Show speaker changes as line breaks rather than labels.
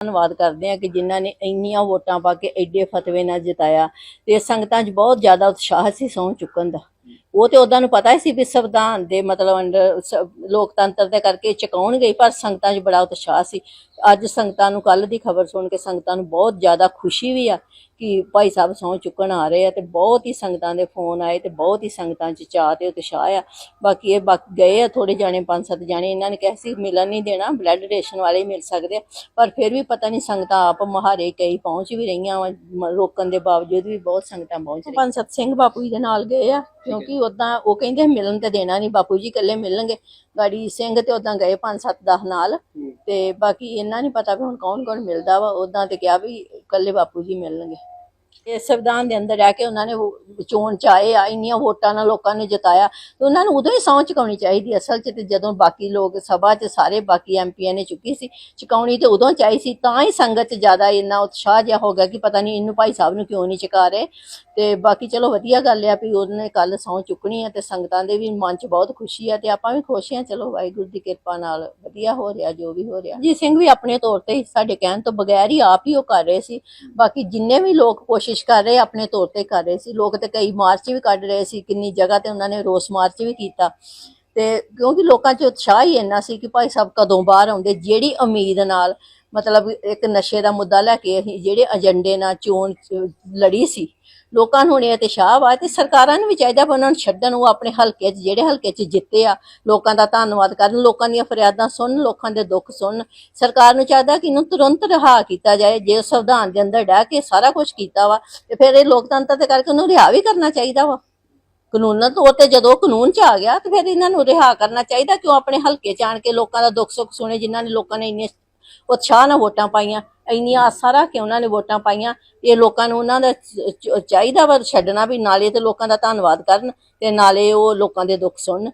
ਧੰਨਵਾਦ ਕਰਦੇ ਹਾਂ ਕਿ ਜਿਨ੍ਹਾਂ ਨੇ ਇੰਨੀਆਂ ਵੋਟਾਂ ਪਾ ਕੇ ਐਡੇ ਫਤਵੇ ਨਾਲ ਜਿਤਾਇਆ ਤੇ ਸੰਗਤਾਂ 'ਚ ਬਹੁਤ ਜ਼ਿਆਦਾ ਉਤਸ਼ਾਹ ਸੀ ਸਹੁੰ ਚੁੱਕਣ ਦਾ। ਉਹ ਤੇ ਉਹਨਾਂ ਨੂੰ ਪਤਾ ਹੀ ਸੀ ਵੀ ਸੰਵਿਧਾਨ ਦੇ ਮਤਲਬ ਅੰਡਰ ਲੋਕਤੰਤਰ ਦੇ ਕਰਕੇ ਚੁਕਾਉਣਗੇ ਪਰ ਸੰਗਤਾਂ 'ਚ ਬੜਾ ਉਤਸ਼ਾਹ ਸੀ। ਅੱਜ ਸੰਗਤਾਂ ਨੂੰ ਕੱਲ ਦੀ ਖਬਰ ਸੁਣ ਕੇ ਸੰਗਤਾਂ ਨੂੰ ਬਹੁਤ ਜ਼ਿਆਦਾ ਖੁਸ਼ੀ ਵੀ ਆ ਕਿ ਭਾਈ ਸਾਹਿਬ ਸਹੁੰ ਚੁੱਕਣ ਆ ਰਹੇ ਆ ਤੇ ਬਹੁਤ ਹੀ ਸੰਗਤਾਂ ਦੇ ਫੋਨ ਆਏ ਤੇ ਬਹੁਤ ਹੀ ਸੰਗਤਾਂ 'ਚ ਚਾਅ ਤੇ ਉਤਸ਼ਾਹ ਆ। ਬਾਕੀ ਇਹ ਬਾਕੀ ਗਏ ਆ ਥੋੜੇ ਜਾਣੇ ਪੰਜ ਸੱਤ ਜਾਣੇ ਇਹਨਾਂ ਨੇ ਕਿਹਾ ਸੀ ਮਿਲਣ ਨਹੀਂ ਦੇਣਾ ਬਲੱਡ ਡੋਨੇਸ਼ਨ ਵਾਲੇ ਮਿਲ ਸਕਦੇ ਆ। ਪਰ ਫਿਰ ਵੀ ਪਤਾ ਨਹੀਂ ਸੰਗਤਾਂ ਆਪ ਮਹਾਰੇ ਕਈ ਪਹੁੰਚ ਵੀ ਰਹੀਆਂ ਵਾਂ, ਰੋਕਣ ਦੇ ਬਾਵਜੂਦ ਵੀ ਬਹੁਤ ਸੰਗਤਾਂ ਪਹੁੰਚ ਰਹੀਆਂ। ਪੰਜ ਸੱਤ ਸਿੰਘ ਬਾਪੂ ਜੀ ਦੇ ਨਾਲ ਗਏ ਆ ਕਿਉਂਕਿ ਉਦਾਂ ਉਹ ਕਹਿੰਦੇ ਮਿਲਣ ਤੇ ਦੇਣਾ ਨਹੀਂ ਬਾਪੂ ਜੀ ਇਕੱਲੇ ਮਿਲਣਗੇ। ਗਾੜੀ ਸਿੰਘ ਤੇ ਉਦਾਂ ਗਏ ਪੰਜ ਸੱਤ 10 ਨਾਲ। ਤੇ ਬਾਕੀ ਇੰਨਾ ਨਹੀਂ ਪਤਾ ਵੀ ਹੁਣ ਕੌਣ ਕੌਣ ਮਿਲਦਾ ਵਾ ਉਦਾਂ ਤੇ ਕਿਹਾ ਵੀ ਇਕੱਲੇ ਬਾਪੂ ਜੀ ਮਿਲਣਗੇ। ਇਸ ਸੰਵਿਧਾਨ ਦੇ ਅੰਦਰ ਰਹਿ ਕੇ ਉਹਨਾਂ ਨੇ ਚੋਣ ਚ ਆਏ ਆ, ਇੰਨੀਆਂ ਵੋਟਾਂ ਨਾਲ ਲੋਕਾਂ ਨੇ ਜਿਤਾਇਆ, ਤੇ ਉਹਨਾਂ ਨੂੰ ਉਦੋਂ ਹੀ ਸਹੁੰ ਚੁਕਾਉਣੀ ਚਾਹੀਦੀ ਅਸਲ 'ਚ ਤੇ ਜਦੋਂ ਬਾਕੀ ਲੋਕ ਸਭਾ 'ਚ ਸਾਰੇ ਬਾਕੀ ਐਮਪੀਆਂ ਨੇ ਚੁੱਕੀ ਸੀ, ਚੁਕਾਉਣੀ ਤੇ ਉਦੋਂ ਚਾਹੀ ਸੀ, ਤਾਂ ਹੀ ਸੰਗਤ 'ਚ ਜ਼ਿਆਦਾ ਇੰਨਾ ਉਤਸ਼ਾਹ ਜਿਹਾ ਹੋ ਗਿਆ ਕਿ ਪਤਾ ਨਹੀਂ ਇਹਨੂੰ ਭਾਈ ਸਾਹਿਬ ਨੂੰ ਕਿਉਂ ਨਹੀਂ ਚੁਕਾ ਰਹੇ। ਤੇ ਬਾਕੀ ਚਲੋ ਵਧੀਆ ਗੱਲ ਆ ਵੀ ਉਹਨੇ ਕੱਲ ਸਹੁੰ ਚੁੱਕਣੀ ਆ ਤੇ ਸੰਗਤਾਂ ਦੇ ਵੀ ਮਨ 'ਚ ਬਹੁਤ ਖੁਸ਼ੀ ਆ ਤੇ ਆਪਾਂ ਵੀ ਖੁਸ਼ ਆ। ਚਲੋ ਵਾਹਿਗੁਰੂ ਦੀ ਕਿਰਪਾ ਨਾਲ ਵਧੀਆ ਹੋ ਰਿਹਾ, ਜੋ ਵੀ ਹੋ ਰਿਹਾ। ਜੀ ਸਿੰਘ ਵੀ ਆਪਣੇ ਤੌਰ ਤੇ ਸਾਡੇ ਕਹਿਣ ਤੋਂ ਬਗੈਰ ਹੀ ਆਪ ਹੀ ਉਹ ਕਰ ਰਹੇ ਸੀ। ਬਾਕੀ ਜਿੰਨੇ ਵੀ ਲੋਕ ਕੋਸ਼ਿਸ਼ ਕਰ ਰਹੇ, ਆਪਣੇ ਤੌਰ ਤੇ ਕਰ ਰਹੇ ਸੀ। ਲੋਕ ਤੇ ਕਈ ਮਾਰਚ ਵੀ ਕੱਢ ਰਹੇ ਸੀ, ਕਿੰਨੀ ਜਗ੍ਹਾ ਤੇ ਉਹਨਾਂ ਨੇ ਰੋਸ ਮਾਰਚ ਵੀ ਕੀਤਾ। ਤੇ ਕਿਉਂਕਿ ਲੋਕਾਂ 'ਚ ਉਤਸ਼ਾਹ ਹੀ ਇੰਨਾ ਸੀ ਕਿ ਭਾਈ ਸਾਹਿਬ ਕਦੋਂ ਬਾਹਰ ਆਉਂਦੇ, ਜਿਹੜੀ ਉਮੀਦ ਨਾਲ ਮਤਲਬ ਇੱਕ ਨਸ਼ੇ ਦਾ ਮੁੱਦਾ ਲੈ ਕੇ ਅਸੀਂ ਜਿਹੜੇ ਏਜੰਡੇ ਨਾਲ ਚੋਣ, ਲੜੀ ਸੀ, ਲੋਕਾਂ ਨੂੰ ਹੁਣ ਇਹ ਉਤਸ਼ਾਹ ਵਾ ਤੇ ਸਰਕਾਰਾਂ ਨੂੰ ਵੀ ਚਾਹੀਦਾ ਵੀ ਉਹਨਾਂ ਨੂੰ ਛੱਡਣ, ਉਹ ਆਪਣੇ ਹਲਕੇ 'ਚ, ਜਿਹੜੇ ਹਲਕੇ 'ਚ ਜਿੱਤੇ ਆ, ਲੋਕਾਂ ਦਾ ਧੰਨਵਾਦ ਕਰਨ, ਲੋਕਾਂ ਦੀਆਂ ਫਰਿਆਦਾਂ ਸੁਣਨ, ਲੋਕਾਂ ਦੇ ਦੁੱਖ ਸੁਣਨ। ਸਰਕਾਰ ਨੂੰ ਚਾਹੀਦਾ ਕਿ ਇਹਨੂੰ ਤੁਰੰਤ ਰਿਹਾ ਕੀਤਾ ਜਾਏ, ਜੇ ਸੰਵਿਧਾਨ ਦੇ ਅੰਦਰ ਡਹਿ ਕੇ ਸਾਰਾ ਕੁਝ ਕੀਤਾ ਵਾ, ਤੇ ਫਿਰ ਇਹ ਲੋਕਤੰਤਰ ਦੇ ਕਰਕੇ ਉਹਨੂੰ ਰਿਹਾ ਵੀ ਕਰਨਾ ਚਾਹੀਦਾ ਵਾ। ਕਾਨੂੰਨਾਂ ਤੌਰ ਤੇ ਜਦੋਂ ਕਾਨੂੰਨ ਚ ਆ ਗਿਆ, ਤੇ ਫਿਰ ਇਹਨਾਂ ਨੂੰ ਰਿਹਾ ਕਰਨਾ ਚਾਹੀਦਾ, ਕਿਉਂ ਆਪਣੇ ਹਲਕੇ ਚ ਆਣ ਕੇ ਲੋਕਾਂ ਦਾ ਦੁੱਖ ਸੁੱਖ ਸੁਣੇ, ਜਿਨ੍ਹਾਂ ਨੇ ਲੋਕਾਂ ਨੇ ਇੰਨੇ ਉਤਸ਼ਾਹ ਨਾਲ ਵੋਟਾਂ ਪਾਈਆਂ, ਇੰਨੀਆਂ ਆਸਾਂ ਰੱਖ ਕੇ ਉਹਨਾਂ ਨੇ ਵੋਟਾਂ ਪਾਈਆਂ, ਇਹ ਲੋਕਾਂ ਨੂੰ ਉਹਨਾਂ ਦਾ ਚਾਹੀਦਾ ਵਾ ਛੱਡਣਾ ਵੀ ਨਾਲੇ ਤੇ ਲੋਕਾਂ ਦਾ ਧੰਨਵਾਦ ਕਰਨ ਤੇ ਨਾਲੇ ਉਹ ਲੋਕਾਂ ਦੇ ਦੁੱਖ ਸੁਣਨ।